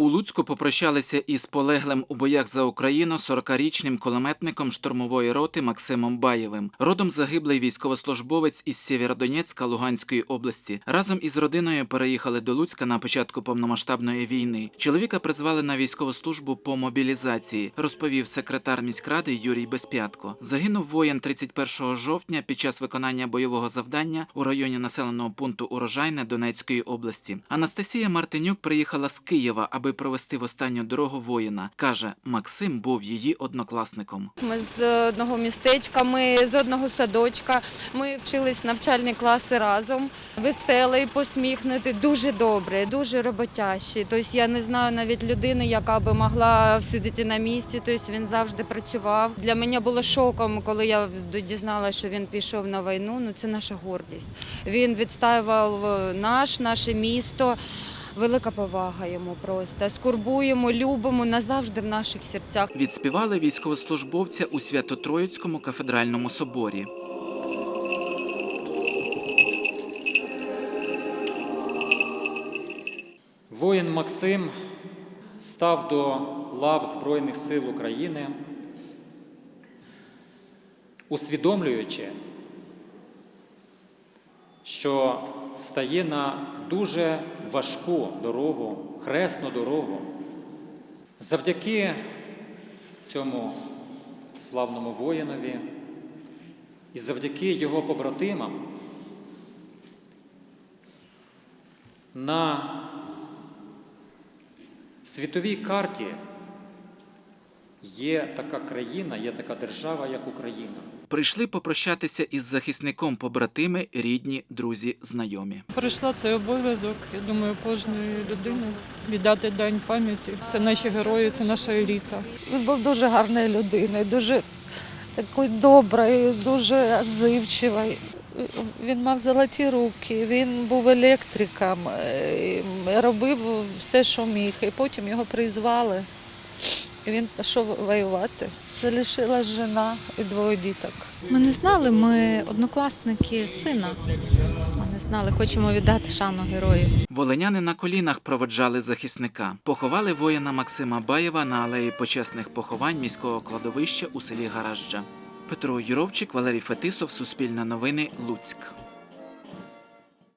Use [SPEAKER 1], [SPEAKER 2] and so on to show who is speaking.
[SPEAKER 1] У Луцьку попрощалися із полеглим у боях за Україну 40-річним кулеметником штурмової роти Максимом Баєвим. Родом загиблий військовослужбовець із Сєвєродонецька Луганської області. Разом із родиною переїхали до Луцька на початку повномасштабної війни. Чоловіка призвали на військову службу по мобілізації, розповів секретар міськради Юрій Безпятко. Загинув воїн 31 жовтня під час виконання бойового завдання у районі населеного пункту Урожайне Донецької області. Анастасія Мартинюк приїхала з Києва, аби провести в останню дорогу воїна. каже, Максим був її однокласником.
[SPEAKER 2] Ми з одного містечка, ми з одного садочка. Ми вчились навчальні класи разом. Веселий, посміхнутий, дуже добрий, дуже роботящий. Тобто я не знаю навіть людини, яка би могла сидіти на місці. Тобто він завжди працював. Для мене було шоком, коли я дізналася, що він пішов на війну. Ну це наша гордість. Він відстаював наш, наше місто. Велика повага йому просто. Скурбуємо, любимо назавжди в наших серцях.
[SPEAKER 1] Відспівали військовослужбовця у Свято-Троїцькому кафедральному соборі.
[SPEAKER 3] Воїн Максим став до лав Збройних сил України, усвідомлюючи, що стає на дуже важку дорогу, хресну дорогу. Завдяки цьому славному воїнові і завдяки його побратимам на світовій карті є така країна, є така держава, як Україна.
[SPEAKER 1] Прийшли попрощатися із захисником побратими, рідні, друзі, знайомі.
[SPEAKER 4] Прийшла цей обов'язок, я думаю, кожної людини віддати дань пам'яті. Це наші герої, це наша еліта.
[SPEAKER 5] Він був дуже гарною людиною, дуже такою доброю, дуже відзивчивою. Він мав золоті руки, він був електриком, робив все, що міг. І потім його призвали. І він пішов воювати. Залишилась жена і двоє діток.
[SPEAKER 6] Ми не знали, ми однокласники сина. Ми не знали, хочемо віддати шану герою.
[SPEAKER 1] Волиняни на колінах проведжали захисника. Поховали воїна Максима Баєва на алеї почесних поховань міського кладовища у селі Гаражджа. Петро Юровчик, Валерій Фетисов, Суспільне новини, Луцьк.